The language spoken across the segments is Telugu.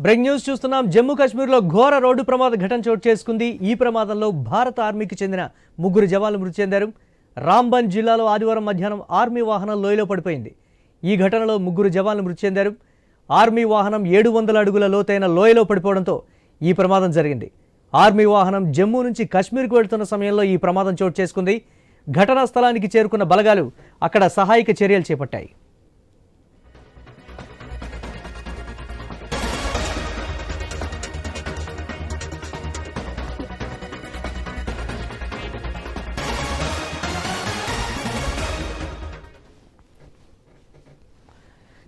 బ్రేక్ న్యూస్ చూస్తున్నాం. జమ్మూ కాశ్మీర్లో ఘోర రోడ్డు ప్రమాద ఘటన చోటు చేసుకుంది. ఈ ప్రమాదంలో భారత ఆర్మీకి చెందిన ముగ్గురు జవాన్లు మృతి చెందారు. రాంబన్ జిల్లాలో ఆదివారం మధ్యాహ్నం ఆర్మీ వాహనం లోయలో పడిపోయింది. ఈ ఘటనలో ముగ్గురు జవాన్లు మృతి చెందారు. ఆర్మీ వాహనం ఏడు వందల అడుగుల లోతైన లోయలో పడిపోవడంతో ఈ ప్రమాదం జరిగింది. ఆర్మీ వాహనం జమ్మూ నుంచి కాశ్మీర్కు వెళ్తున్న సమయంలో ఈ ప్రమాదం చోటు చేసుకుంది. ఘటనా స్థలానికి చేరుకున్న బలగాలు అక్కడ సహాయక చర్యలు చేపట్టాయి.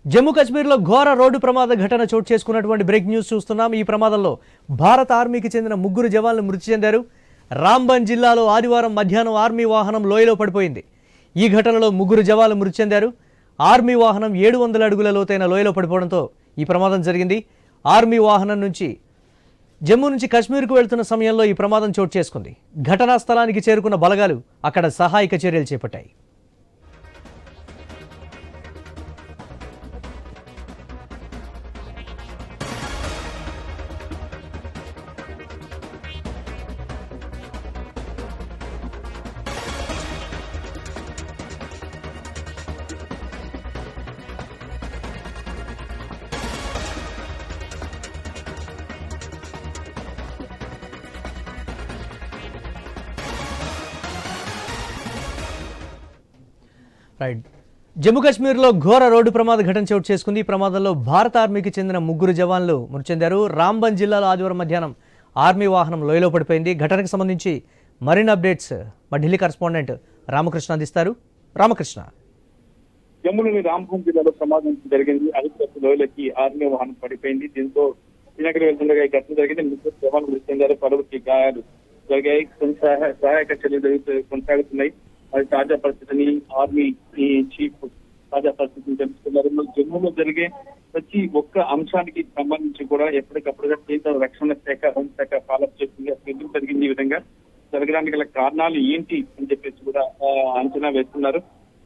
జమ్మూ కాశ్మీర్లో ఘోర రోడ్డు ప్రమాద ఘటన చోటు చేసుకున్నటువంటి బ్రేక్ న్యూస్ చూస్తున్నాం. ఈ ప్రమాదంలో భారత ఆర్మీకి చెందిన ముగ్గురు జవాన్లు మృతి చెందారు. రాంబన్ జిల్లాలో ఆదివారం మధ్యాహ్నం ఆర్మీ వాహనం లోయలో పడిపోయింది. ఈ ఘటనలో ముగ్గురు జవాన్లు మృతి చెందారు. ఆర్మీ వాహనం ఏడు వందల అడుగుల లోతైన లోయలో పడిపోవడంతో ఈ ప్రమాదం జరిగింది. ఆర్మీ వాహనం నుంచి జమ్మూ నుంచి కాశ్మీర్కు వెళ్తున్న సమయంలో ఈ ప్రమాదం చోటు చేసుకుంది. ఘటనా స్థలానికి చేరుకున్న బలగాలు అక్కడ సహాయక చర్యలు చేపట్టాయి. రైట్ జమ్మూ కాశ్మీర్లో ఘోర రోడ్డు ప్రమాద ఘటన చోటు చేసుకుంది. ఈ ప్రమాదంలో భారత ఆర్మీకి చెందిన ముగ్గురు జవాన్లు మృతి చెందారు. రాంబన్ జిల్లాలో ఆదివారం మధ్యాహ్నం ఆర్మీ వాహనం లోయలో పడిపోయింది. ఘటనకు సంబంధించి మరిన్ని అప్డేట్స్ మా ఢిల్లీ కరెస్పాండెంట్ రామకృష్ణ అందిస్తారు. రామకృష్ణ. జమ్మూలోని రాంబన్ జిల్లాలో ప్రమాదం జరిగింది. లోయలకి ఆర్మీ వాహనం పడిపోయింది. దీంతో శ్రీనగర్ వెళ్తుండగా ఈ ఘటన జరిగింది. ముగ్గురు జవాన్లు మృతి చెందారు. పలువురికి గాయాలు జరిగాయి. కొంత సహాయక చర్యలు కొనసాగుతున్నాయి. మరి తాజా పరిస్థితిని ఆర్మీ చీఫ్ తాజా పరిస్థితిని తెలుసుకున్నారు. జమ్మూలో జరిగే ప్రతి ఒక్క అంశానికి సంబంధించి కూడా ఎప్పటికప్పుడుగా కేంద్ర రక్షణ శాఖ హోంశాఖ ఫాలోఅప్ చేస్తుంది అసలు ఎందుకు జరిగింది ఈ విధంగా? జరగడానికి గల కారణాలు ఏంటి అని చెప్పేసి కూడా అంచనా వేస్తున్నారు.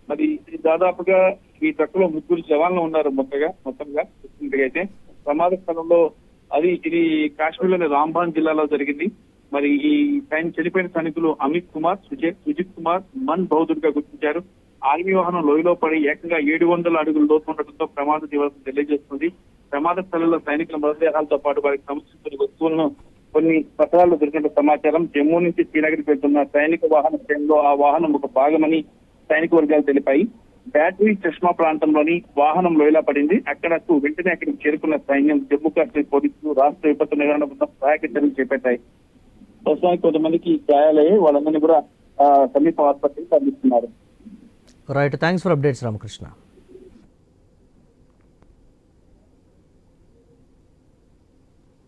మరి దాదాపుగా ఈ ట్రక్ ముగ్గురు జవాన్లు ఉన్నారు మొత్తగా మొత్తంగా చూసుకుంటే అయితే. ప్రమాద స్థలంలో అది ఇది కాశ్మీర్లోని రాంబాన్ జిల్లాలో జరిగింది. మరి ఈ సైన్ చనిపోయిన సైనికులు అమిత్ కుమార్ సుజయ్ సుజిత్ కుమార్ మన్ బౌద్ధుడిగా గుర్తించారు. ఆర్మీ వాహనం లోయలో పడి ఏకంగా ఏడు వందల అడుగులు లోతు ఉండటంతో ప్రమాద తీవ్రత తెలియజేస్తుంది. ప్రమాద స్థలంలో సైనికుల మృతదేహాలతో పాటు వారికి సంబంధించిన వస్తువులను కొన్ని పత్రాలు దొరికిన సమాచారం. జమ్మూ నుంచి శ్రీనగర్కి వెళ్తున్న సైనిక వాహన శ్రేణిలో ఆ వాహనం ఒక భాగమని సైనిక వర్గాలు తెలిపాయి. బ్యాటరీ చష్మా ప్రాంతంలోని వాహనం లోయలా పడింది. అక్కడకు వెంటనే అక్కడికి చేరుకున్న సైన్యం జమ్మూ కాశ్మీర్ పోలీసులు రాష్ట్ర విపత్తు నిర్వహణ బృందం సహాయక చర్యలు చేపట్టాయి. ప్రస్తుతానికి కొంతమందికి గాయాలయ్యి వాళ్ళందరినీ కూడా సమీప ఆసుపత్రికి తరలిస్తున్నారు. Right thanks for updates Ramakrishna